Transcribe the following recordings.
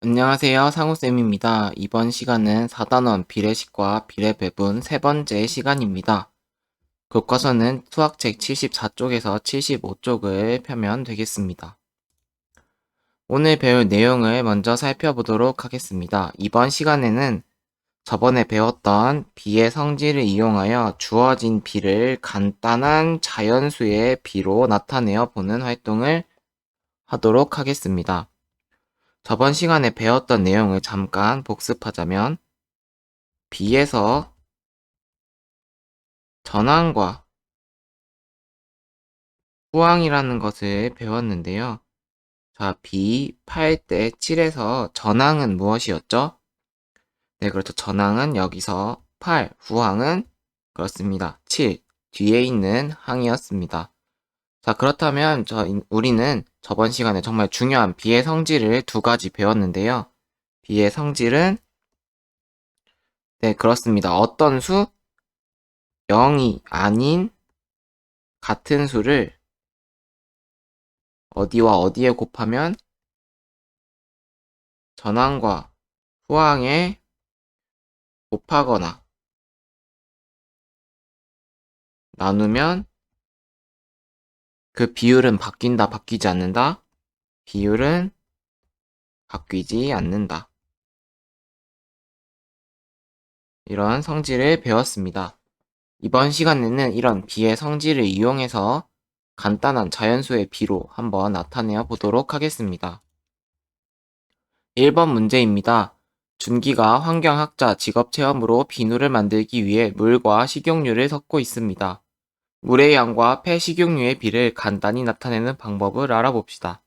안녕하세요. 상우쌤입니다. 이번 시간은 4단원 비례식과 비례배분 세 번째 시간입니다. 교과서는 수학책 74쪽에서 75쪽을 펴면 되겠습니다. 오늘 배울 내용을 먼저 살펴보도록 하겠습니다. 이번 시간에는 저번에 배웠던 비의 성질을 이용하여 주어진 비를 간단한 자연수의 비로 나타내어 보는 활동을 하도록 하겠습니다. 저번 시간에 배웠던 내용을 잠깐 복습하자면 B에서 전항과 후항이라는 것을 배웠는데요. 자, B 8대 7에서 전항은 무엇이었죠? 네, 그렇죠. 전항은 여기서 8, 후항은 그렇습니다. 7, 뒤에 있는 항이었습니다. 자, 그렇다면 저, 우리는 저번 시간에 정말 중요한 비의 성질을 두 가지 배웠는데요. 비의 성질은 네, 그렇습니다. 어떤 수? 0이 아닌 같은 수를 어디와 어디에 곱하면 전항과 후항에 곱하거나 나누면 그 비율은 바뀐다, 바뀌지 않는다? 비율은 바뀌지 않는다. 이런 성질을 배웠습니다. 이번 시간에는 이런 비의 성질을 이용해서 간단한 자연수의 비로 한번 나타내어 보도록 하겠습니다. 1번 문제입니다. 준기가 환경학자 직업 체험으로 비누를 만들기 위해 물과 식용유를 섞고 있습니다. 물의 양과 폐식용유의 비를 간단히 나타내는 방법을 알아봅시다.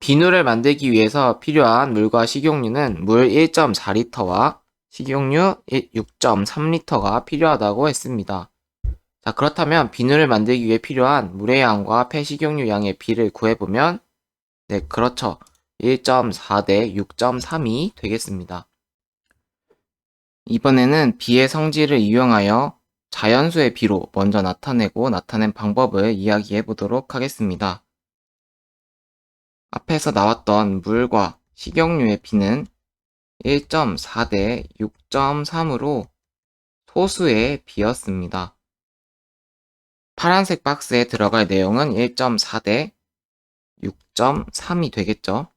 비누를 만들기 위해서 필요한 물과 식용유는 물 1.4리터와 식용유 6.3리터가 필요하다고 했습니다. 자, 그렇다면 비누를 만들기 위해 필요한 물의 양과 폐식용유 양의 비를 구해보면 네, 그렇죠. 1.4 대 6.3이 되겠습니다. 이번에는 비의 성질을 이용하여 자연수의 비로 먼저 나타내고 나타낸 방법을 이야기해 보도록 하겠습니다. 앞에서 나왔던 물과 식용유의 비는 1.4 대 6.3으로 소수의 비였습니다. 파란색 박스에 들어갈 내용은 1.4 대 6.3이 되겠죠.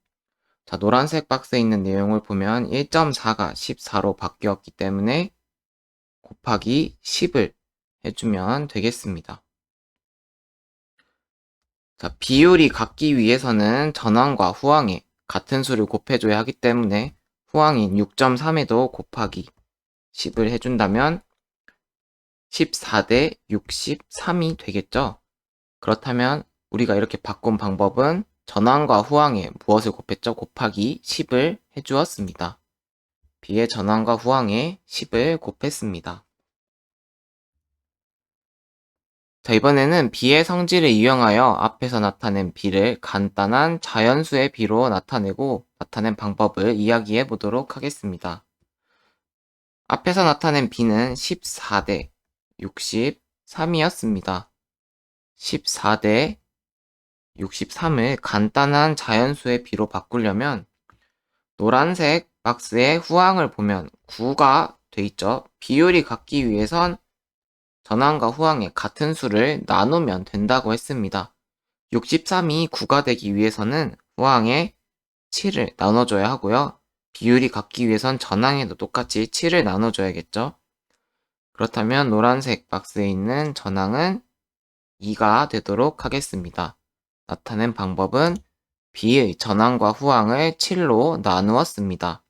자, 노란색 박스에 있는 내용을 보면 1.4가 14로 바뀌었기 때문에 곱하기 10을 해주면 되겠습니다. 자, 비율이 같기 위해서는 전항과 후항에 같은 수를 곱해줘야 하기 때문에 후항인 6.3에도 곱하기 10을 해준다면 14대 63이 되겠죠? 그렇다면 우리가 이렇게 바꾼 방법은 전항과 후항에 무엇을 곱했죠? 곱하기 10을 해주었습니다. B의 전항과 후항에 10을 곱했습니다. 자, 이번에는 B의 성질을 이용하여 앞에서 나타낸 B를 간단한 자연수의 B로 나타내고 나타낸 방법을 이야기해 보도록 하겠습니다. 앞에서 나타낸 B는 14대 63이었습니다. 14대 63을 간단한 자연수의 B로 바꾸려면 노란색 박스의 후항을 보면 9가 돼 있죠. 비율이 같기 위해선 전항과 후항의 같은 수를 나누면 된다고 했습니다. 63이 9가 되기 위해서는 후항에 7을 나눠줘야 하고요. 비율이 같기 위해선 전항에도 똑같이 7을 나눠줘야겠죠. 그렇다면 노란색 박스에 있는 전항은 2가 되도록 하겠습니다. 나타낸 방법은 B의 전항과 후항을 7로 나누었습니다.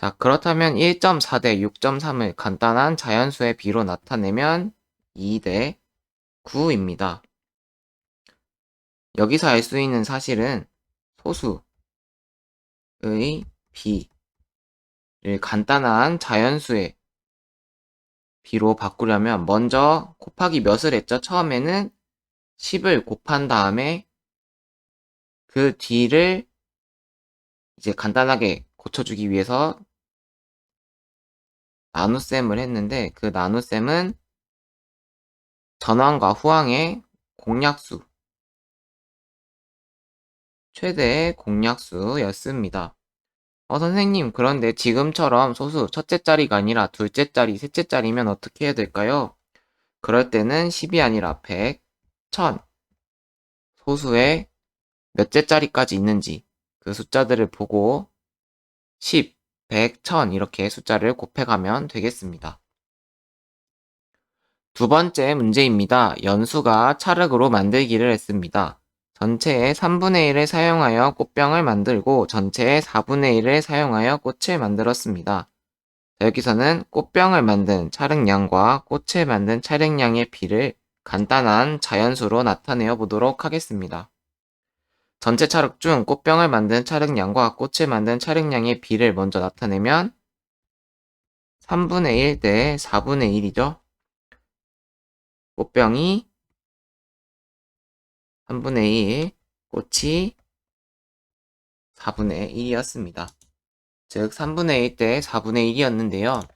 자, 그렇다면 1.4대 6.3을 간단한 자연수의 비로 나타내면 2대 9입니다. 여기서 알 수 있는 사실은 소수의 비를 간단한 자연수의 비로 바꾸려면 먼저 곱하기 몇을 했죠? 처음에는 10을 곱한 다음에 그 뒤를 이제 간단하게 고쳐주기 위해서 나눗셈을 했는데 그 나눗셈은 전항과 후항의 공약수 최대 공약수였습니다. 어, 선생님, 그런데 지금처럼 소수 첫째 자리가 아니라 둘째 자리, 셋째 자리면 어떻게 해야 될까요? 그럴 때는 10이 아니라 100, 1000. 소수의 몇째 자리까지 있는지 그 숫자들을 보고 10, 100, 1000 이렇게 숫자를 곱해가면 되겠습니다. 두 번째 문제입니다. 연수가 찰흙으로 만들기를 했습니다. 전체의 3분의 1을 사용하여 꽃병을 만들고 전체의 4분의 1을 사용하여 꽃을 만들었습니다. 여기서는 꽃병을 만든 찰흙량과 꽃을 만든 찰흙량의 비를 간단한 자연수로 나타내어 보도록 하겠습니다. 전체 찰흙 중 꽃병을 만든 찰흙량과 꽃을 만든 찰흙량의 비를 먼저 나타내면 3분의 1 대 4분의 1이죠. 꽃병이 3분의 1, 꽃이 4분의 1이었습니다. 즉 3분의 1 대 4분의 1이었는데요.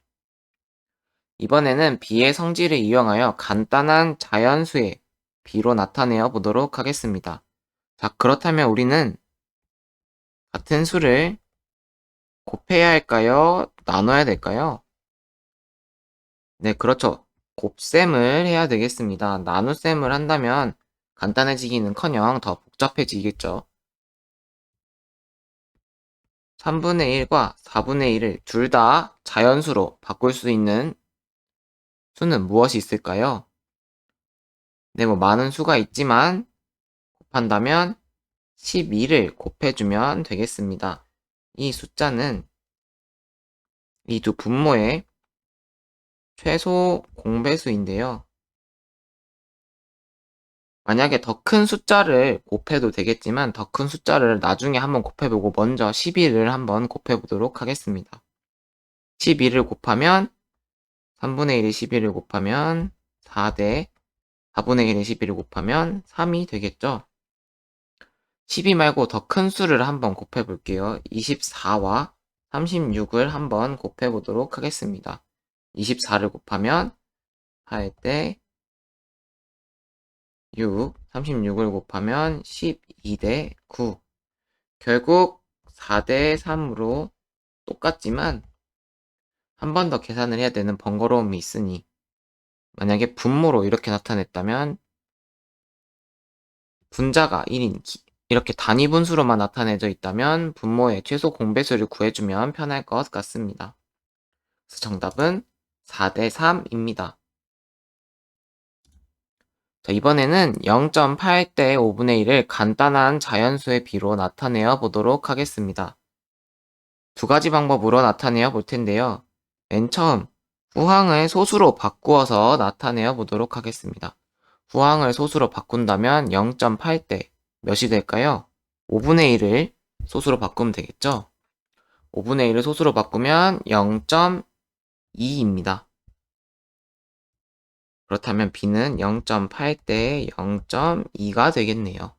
이번에는 비의 성질을 이용하여 간단한 자연수의 비로 나타내어 보도록 하겠습니다. 자, 그렇다면 우리는 같은 수를 곱해야 할까요? 나눠야 될까요? 네, 그렇죠. 곱셈을 해야 되겠습니다. 나눗셈을 한다면 간단해지기는 커녕 더 복잡해지겠죠. 3분의 1과 4분의 1을 둘 다 자연수로 바꿀 수 있는 수는 무엇이 있을까요? 네, 뭐 많은 수가 있지만 곱한다면 12를 곱해주면 되겠습니다. 이 숫자는 이 두 분모의 최소 공배수인데요. 만약에 더 큰 숫자를 곱해도 되겠지만 더 큰 숫자를 나중에 한번 곱해보고 먼저 12를 한번 곱해보도록 하겠습니다. 12를 곱하면 3분의 1이 12를 곱하면 4대 4분의 1이 12를 곱하면 3이 되겠죠. 12 말고 더 큰 수를 한번 곱해 볼게요. 24와 36을 한번 곱해 보도록 하겠습니다. 24를 곱하면 8대 6, 36을 곱하면 12대 9. 결국 4대 3으로 똑같지만 한 번 더 계산을 해야 되는 번거로움이 있으니 만약에 분모로 이렇게 나타냈다면 분자가 1인 이렇게 단위 분수로만 나타내져 있다면 분모의 최소 공배수를 구해주면 편할 것 같습니다. 그래서 정답은 4대 3입니다. 자, 이번에는 0.8대 5분의 1을 간단한 자연수의 비로 나타내어 보도록 하겠습니다. 두 가지 방법으로 나타내어 볼 텐데요. 맨 처음 후항을 소수로 바꾸어서 나타내어 보도록 하겠습니다. 후항을 소수로 바꾼다면 0.8대 몇이 될까요? 5분의 1을 소수로 바꾸면 되겠죠? 5분의 1을 소수로 바꾸면 0.2입니다. 그렇다면 b는 0.8대 0.2가 되겠네요.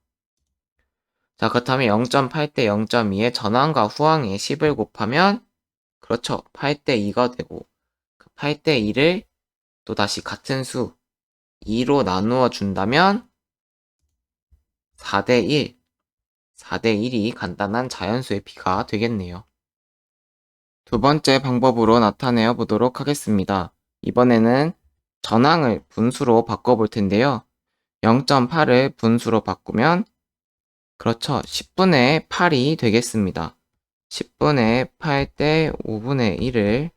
자, 그렇다면 0.8대 0.2의 전항과 후항에 10을 곱하면 그렇죠. 8대 2가 되고 그 8대 2를 또다시 같은 수 2로 나누어 준다면 4대 1, 4대 1이 간단한 자연수의 비가 되겠네요. 두 번째 방법으로 나타내어 보도록 하겠습니다. 이번에는 전항을 분수로 바꿔볼 텐데요. 0.8을 분수로 바꾸면 그렇죠. 10분의 8이 되겠습니다. 10분의 8 대 5분의 1을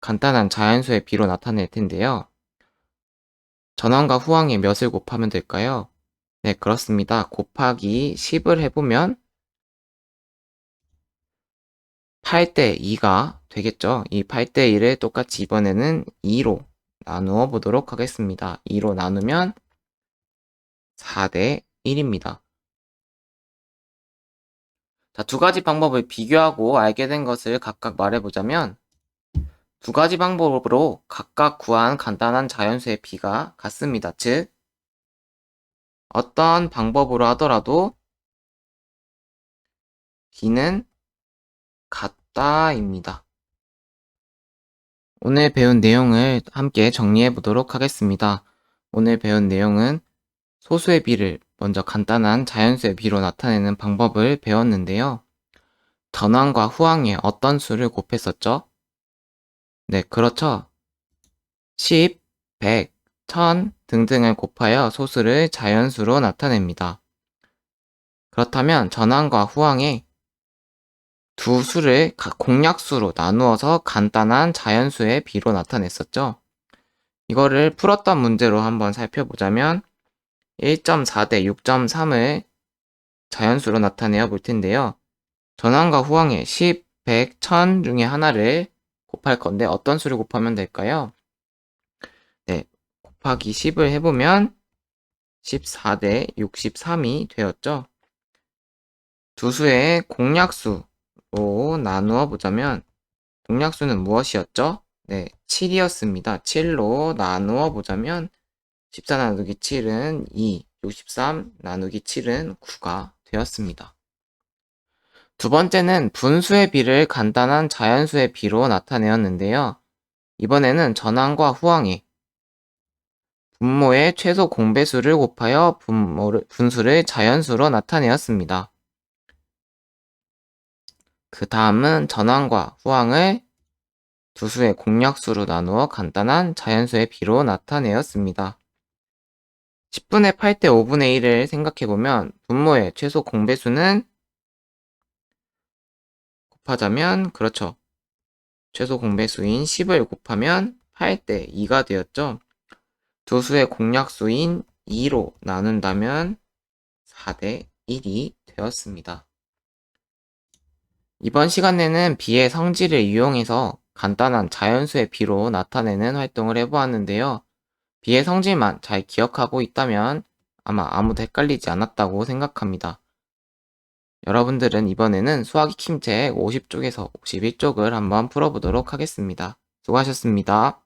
간단한 자연수의 비로 나타낼 텐데요. 전항과 후항의 몇을 곱하면 될까요? 네, 그렇습니다. 곱하기 10을 해보면 8대 2가 되겠죠. 이 8대 1을 똑같이 이번에는 2로 나누어 보도록 하겠습니다. 2로 나누면 4대 1입니다. 자, 두 가지 방법을 비교하고 알게 된 것을 각각 말해보자면 두 가지 방법으로 각각 구한 간단한 자연수의 비가 같습니다. 즉, 어떤 방법으로 하더라도 비는 같다입니다. 오늘 배운 내용을 함께 정리해 보도록 하겠습니다. 오늘 배운 내용은 소수의 비를 먼저 간단한 자연수의 비로 나타내는 방법을 배웠는데요. 전항과 후항에 어떤 수를 곱했었죠? 네, 그렇죠. 10, 100, 1000 등등을 곱하여 소수를 자연수로 나타냅니다. 그렇다면 전항과 후항에 두 수를 각 공약수로 나누어서 간단한 자연수의 비로 나타냈었죠. 이거를 풀었던 문제로 한번 살펴보자면 1.4 대 6.3을 자연수로 나타내어 볼 텐데요. 전항과 후항의 10, 100, 1000 중에 하나를 곱할 건데 어떤 수를 곱하면 될까요? 네, 곱하기 10을 해보면 14대 63이 되었죠. 두 수의 공약수로 나누어 보자면 공약수는 무엇이었죠? 네, 7이었습니다. 7로 나누어 보자면 14 나누기 7은 2, 63 나누기 7은 9가 되었습니다. 두 번째는 분수의 비를 간단한 자연수의 비로 나타내었는데요. 이번에는 전항과 후항의 분모의 최소 공배수를 곱하여 분모를, 분수를 자연수로 나타내었습니다. 그 다음은 전항과 후항을 두 수의 공약수로 나누어 간단한 자연수의 비로 나타내었습니다. 10분의 8대 5분의 1을 생각해보면 분모의 최소 공배수는 곱하자면 그렇죠. 최소 공배수인 10을 곱하면 8대 2가 되었죠. 두 수의 공약수인 2로 나눈다면 4대 1이 되었습니다. 이번 시간에는 비의 성질을 이용해서 간단한 자연수의 비로 나타내는 활동을 해보았는데요. 비의 성질만 잘 기억하고 있다면 아마 아무도 헷갈리지 않았다고 생각합니다. 여러분들은 이번에는 수학이 킴책 50쪽에서 51쪽을 한번 풀어보도록 하겠습니다. 수고하셨습니다.